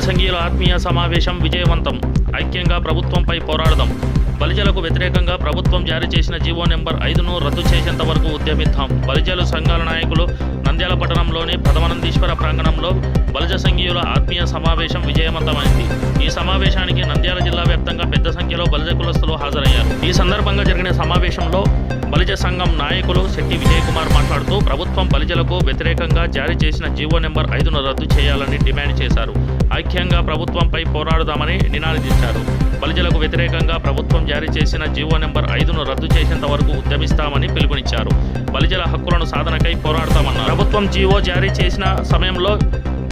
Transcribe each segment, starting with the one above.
సంఘీయుల ఆత్మీయ సమావేశం విజయవంతం. ఐక్యంగా ప్రభుత్వంపై పోరాడదాం. బలిజలకు వ్యతిరేకంగా ప్రభుత్వం జారీ చేసిన జీవో నెంబర్ ఐదును రద్దు చేసేంత వరకు ఉద్యమిద్దాం. బలిజలు సంఘాల నాయకులు నంద్యాల పట్టణంలోని ప్రథమానందీశ్వర ప్రాంగణంలో బలిజ సంఘీయుల ఆత్మీయ సమావేశం విజయవంతమైంది. ఈ సమావేశానికి నంద్యాల జిల్లా వ్యాప్తంగా పెద్ద సంఖ్యలో బలిజ కులస్తులు హాజరయ్యారు. ఈ సందర్భంగా జరిగిన సమావేశంలో బలిజ సంఘం నాయకులు శెట్టి విజయ్ కుమార్ మాట్లాడుతూ ప్రభుత్వం బలిజలకు వ్యతిరేకంగా జారీ చేసిన జీవో నెంబర్ ఐదును రద్దు చేయాలని డిమాండ్ చేశారు. ఐక్యంగా ప్రభుత్వంపై పోరాడుదామని నినాదించారు. బలిజలకు వ్యతిరేకంగా ప్రభుత్వం జారీ చేసిన జీవో నెంబర్ ఐదును రద్దు చేసేంత వరకు ఉద్యమిస్తామని పిలుపునిచ్చారు. బలిజల హక్కులను సాధనకై పోరాడతామన్నారు. ప్రభుత్వం జీవో జారీ చేసిన సమయంలో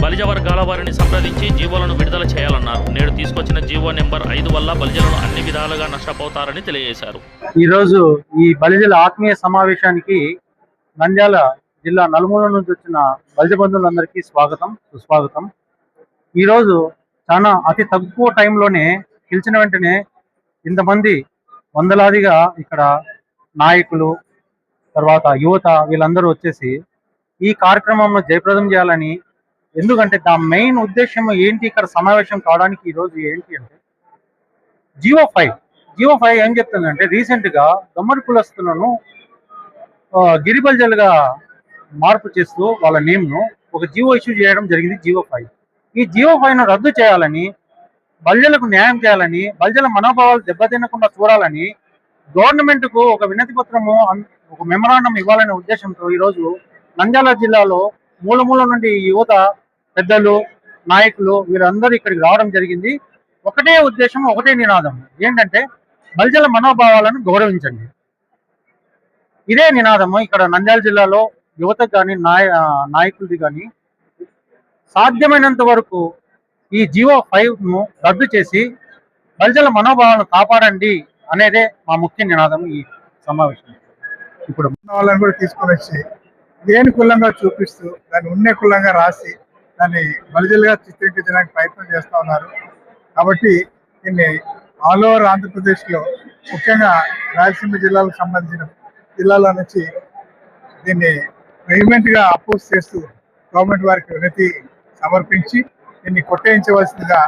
బలిజ వర్గాల వారిని సంప్రదించి జీవోలను విడుదల చేయాలన్నారు. నేడు తీసుకొచ్చిన జీవో నెంబర్ ఐదు వల్ల బలిజలను అన్ని విధాలుగా నష్టపోతారని తెలియజేశారు. ఈరోజు ఈ బలిజల ఆత్మీయ సమావేశానికి నంద్యాల జిల్లా నలుమూల నుంచి వచ్చిన బలిజ బంధువులందరికీ స్వాగతం సుస్వాగతం. ఈరోజు చాలా అతి తక్కువ టైంలోనే గెలిచిన వెంటనే ఇంతమంది వందలాదిగా ఇక్కడ నాయకులు తర్వాత యువత వీళ్ళందరూ వచ్చేసి ఈ కార్యక్రమంలో జయప్రదం చేయాలని ఎందుకంటే దా మెయిన్ ఉద్దేశం ఏంటి? ఇక్కడ సమావేశం కావడానికి ఈరోజు ఏంటి అంటే జియో ఫైవ్. జియో ఫైవ్ ఏం చెప్తుందంటే రీసెంట్గా గమ్మడి కులస్తులను గిరిబల్జలుగా మార్పు చేస్తూ వాళ్ళ నేమ్ను ఒక జియో ఇష్యూ చేయడం జరిగింది జియో ఫైవ్. ఈ జియో ఫైవ్ను రద్దు చేయాలని బల్జలకు న్యాయం చేయాలని బల్జల మనోభావాలు దెబ్బతినకుండా చూడాలని గవర్నమెంట్కు ఒక వినతి పత్రము ఒక మెమరాండం ఇవ్వాలనే ఉద్దేశంతో ఈరోజు నంద్యాల జిల్లాలో మూల మూల నుండి యువత పెద్దలు నాయకులు వీరందరూ ఇక్కడికి రావడం జరిగింది. ఒకటే ఉద్దేశం ఒకటే నినాదం. ఏంటంటే బలిజల మనోభావాలను గౌరవించండి. ఇదే నినాదము ఇక్కడ నంద్యాల జిల్లాలో యువతకు కానీ నాయ నాయకులది కానీ సాధ్యమైనంత వరకు ఈ జియో ఫైవ్ను రద్దు చేసి బలిజల మనోభావాలను కాపాడండి అనేదే మా ముఖ్య నినాదం ఈ సమావేశం ఇప్పుడు వాళ్ళని కూడా తీసుకొని వచ్చి లేని కులంగా చూపిస్తూ దాన్ని ఉండే కులంగా రాసి దాన్ని బలిజలుగా చిత్రీకరించడానికి ప్రయత్నం చేస్తూ ఉన్నారు. కాబట్టి దీన్ని ఆల్ ఓవర్ ఆంధ్రప్రదేశ్లో ముఖ్యంగా రాయలసీమ జిల్లాలకు సంబంధించిన జిల్లాల నుంచి దీన్ని వెహిమెంట్గా అపోజ్ చేస్తూ గవర్నమెంట్ వారికి వినతి సమర్పించి దీన్ని కొట్టేయించవలసిందిగా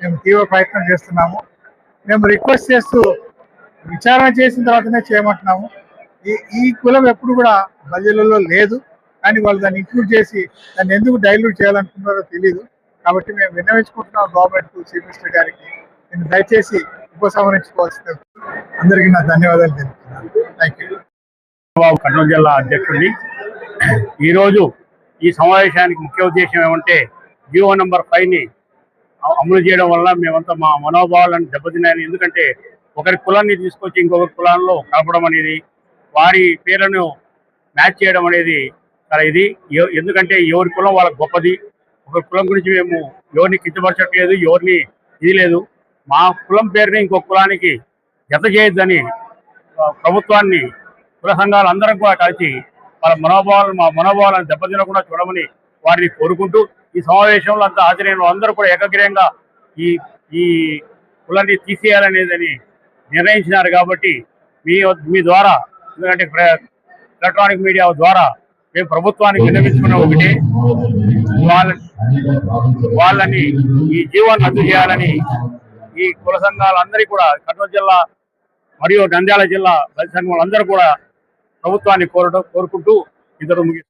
మేము తీవ్ర ప్రయత్నం చేస్తున్నాము. మేము రిక్వెస్ట్ చేస్తూ విచారణ చేసిన తర్వాతనే చేయమంటున్నాము. ఈ ఈ కులం ఎప్పుడు కూడా ప్రజలలో లేదు. కానీ వాళ్ళు దాన్ని ఇంక్లూడ్ చేసి దాన్ని ఎందుకు డైల్యూట్ చేయాలనుకున్నారో తెలియదు కాబట్టి మేము విన్నవించుకుంటున్నాం గవర్నమెంట్ చీఫ్ మినిస్టర్ గారికి. నేను దయచేసి ఉపసంహరించుకోవాల్సింది. అందరికీ నా ధన్యవాదాలు తెలుపుతున్నాను. థ్యాంక్ యూ బాబు కర్నూలు జిల్లా అధ్యక్షుడిని. ఈరోజు ఈ సమావేశానికి ముఖ్య ఉద్దేశం ఏమంటే జీవో నెంబర్ ఫైవ్ని అమలు చేయడం వల్ల మేమంతా మా మనోభావాలను దెబ్బతిన్నాయని. ఎందుకంటే ఒకరి కులాన్ని తీసుకొచ్చి ఇంకొకరి కులాల్లో కలపడం అనేది వారి పేర్లను మ్యాచ్ చేయడం అనేది చాలా ఇది. ఎ- ఎందుకంటే ఎవరి కులం వాళ్ళకి గొప్పది. ఒక కులం గురించి మేము ఎవరిని కించపరచట్లేదు ఎవరిని ఇది లేదు మా కులం పేరుని ఇంకో కులానికి జత చేయొద్దని ప్రభుత్వాన్ని కుల సంఘాలు అందరం కూడా కలిసి వాళ్ళ మనోభావాలను మా మనోభావాలను దెబ్బతినకుండా చూడమని వారిని కోరుకుంటూ ఈ సమావేశంలో అంతా హాజరైన అందరూ కూడా ఏకగ్రీయంగా ఈ ఈ కులాన్ని తీసేయాలనేదని నిర్ణయించినారు కాబట్టి మీ మీ ద్వారా ఎందుకంటే ఎలక్ట్రానిక్ మీడియా ద్వారా మేము ప్రభుత్వానికి విన్నవించుకున్న ఒకటి వాళ్ళ వాళ్ళని ఈ జీవన్ రద్దు చేయాలని ఈ కుల సంఘాలందరికీ కూడా కర్నూలు జిల్లా మరియు నంద్యాల జిల్లా దళిత సంఘాలందరూ కూడా ప్రభుత్వాన్ని కోరడం కోరుకుంటూ ఇద్దరు ముగి